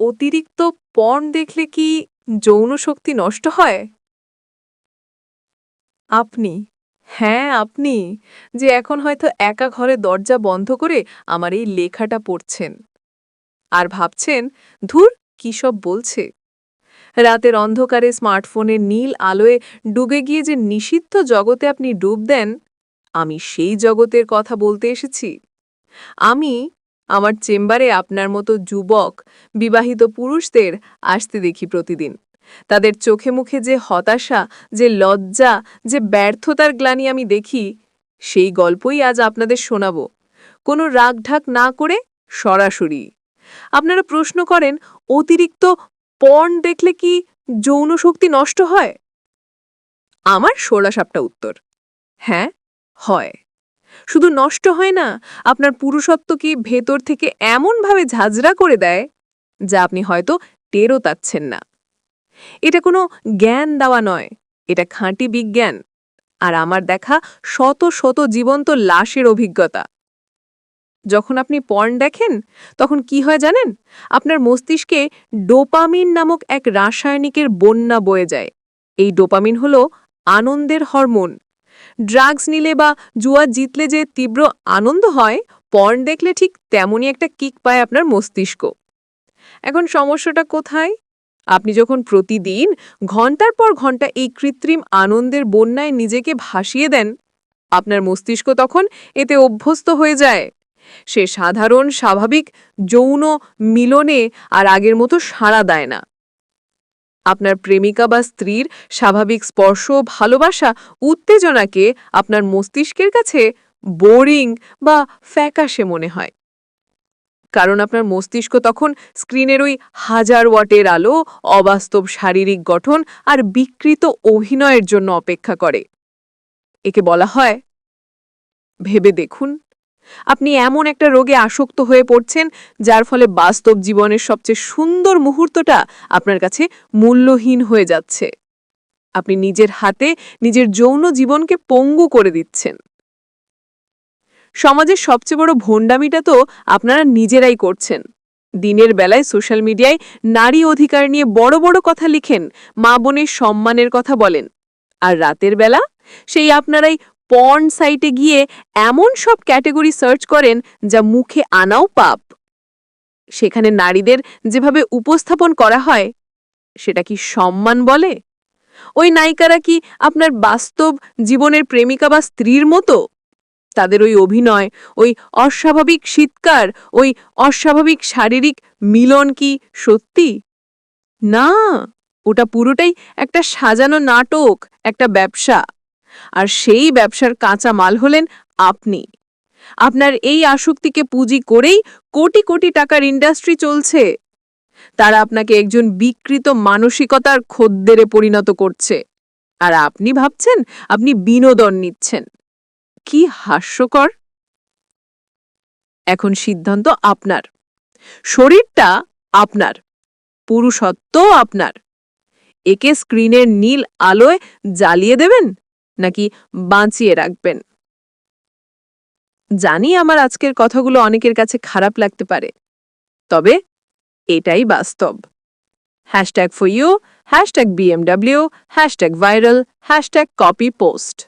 অতিরিক্ত পর্ন দেখলে কি যৌন শক্তি নষ্ট হয়? আপনি হ্যাঁ আপনি, যে এখন হয়তো একা ঘরে দরজা বন্ধ করে আমার এই লেখাটা পড়ছেন। আর ভাবছেন, ধুর, কী সব বলছে। রাতের অন্ধকারে স্মার্টফোনের নীল আলোয় ডুবে গিয়ে যে নিষিদ্ধ জগতে আপনি ডুব দেন, আমি সেই জগতের কথা বলতে এসেছি। আমি আমার চেম্বারে আপনার মতো যুবক, বিবাহিত পুরুষদের আসতে দেখি প্রতিদিন। তাদের চোখে মুখে যে হতাশা, যে লজ্জা, যে ব্যর্থতার গ্লানি আমি দেখি, সেই গল্পই আজ আপনাদের শোনাব। কোনো রাগঢাক না করে সরাসরি। আপনারা প্রশ্ন করেন, অতিরিক্ত পর্ন দেখলে কি যৌন শক্তি নষ্ট হয়? আমার ষোড়াসাপটা উত্তর হ্যাঁ হয়। শুধু নষ্ট হয় না, আপনার পুরুষত্বকে ভেতর থেকে এমনভাবে ঝাঁঝরা করে দেয় যা আপনি হয়তো টেরও তাচ্ছেন না। এটা কোনো জ্ঞান দেওয়া নয়, এটা খাঁটি বিজ্ঞান, আর আমার দেখা শত শত জীবন্ত লাশের অভিজ্ঞতা। যখন আপনি পর্ন দেখেন, তখন কি হয় জানেন? আপনার মস্তিষ্কে ডোপামিন নামক এক রাসায়নিকের বন্যা বয়ে যায়। এই ডোপামিন হল আনন্দের হরমোন ড্রাগস নিলে বা জুয়া জিতলে যে তীব্র আনন্দ হয়, পর্ন দেখলে ঠিক তেমনই একটা কিক পায় আপনার মস্তিষ্ক। এখন সমস্যাটা কোথায়? আপনি যখন প্রতিদিন ঘণ্টার পর ঘণ্টা এই কৃত্রিম আনন্দের বন্যায় নিজেকে ভাসিয়ে দেন, আপনার মস্তিষ্ক তখন এতে অভ্যস্ত হয়ে যায়। সে সাধারণ, স্বাভাবিক যৌন মিলনে আর আগের মতো সাড়া দেয় না। আপনার প্রেমিকা বা স্ত্রীর স্বাভাবিক স্পর্শ, ভালোবাসা, উত্তেজনাকে আপনার মস্তিষ্কের কাছে বোরিং বা ফ্যাকাশে মনে হয়। কারণ আপনার মস্তিষ্ক তখন স্ক্রিনের ওই হাজার ওয়াটের আলো, অবাস্তব শারীরিক গঠন আর বিকৃত অভিনয়ের জন্য অপেক্ষা করে। একে বলা হয় ভেবে দেখুন। আপনি এমন একটা রোগে আসক্ত হয়ে পড়ছেন, যার ফলে বাস্তব জীবনের সবচেয়ে সুন্দর মুহূর্তটা আপনার কাছে মূল্যহীন হয়ে যাচ্ছে। আপনি নিজের হাতে নিজের যৌন জীবনকে পঙ্গু করে দিচ্ছেন। সমাজের সবচেয়ে বড় ভণ্ডামিটা তো আপনারা নিজেরাই করছেন। দিনের বেলায় সোশ্যাল মিডিয়ায় নারী অধিকার নিয়ে বড় বড় কথা লিখেন, মা বোনের সম্মানের কথা বলেন। আর রাতের বেলা সেই আপনারাই পর্ন সাইটে গিয়ে এমন সব ক্যাটেগরি সার্চ করেন যা মুখে আনাও পাপ। সেখানে নারীদের যেভাবে উপস্থাপন করা হয়, সেটা কি সম্মান বলে? ওই নায়িকারা কি আপনার বাস্তব জীবনের প্রেমিকা বা স্ত্রীর মতো? তাদের ওই অভিনয়, ওই অস্বাভাবিক শীতকার, ওই অস্বাভাবিক শারীরিক মিলন কি সত্যি? না, ওটা পুরোটাই একটা সাজানো নাটক, একটা ব্যবসা। আর সেই ব্যবসার কাঁচা মাল হলেন আপনি। আপনার এই আসক্তিকে পুঁজি করেই কোটি কোটি টাকার ইন্ডাস্ট্রি চলছে। তারা আপনাকে একজন বিকৃত মানসিকতার খদ্দেরে পরিণত করছে। আর আপনি ভাবছেন, আপনি বিনোদন নিচ্ছেন। কি হাস্যকর! এখন সিদ্ধান্ত আপনার। শরীরটা আপনার। পুরুষত্ব আপনার। একে স্ক্রিনের নীল আলোয় জ্বালিয়ে দেবেন? নাকি বাঁচিয়ে রাখবেন? জানি আমার আজকের কথাগুলো অনেকের কাছে খারাপ লাগতে পারে, তবে এটাই বাস্তব। Hashtag for you, hashtag BMW, hashtag viral, hashtag copy post.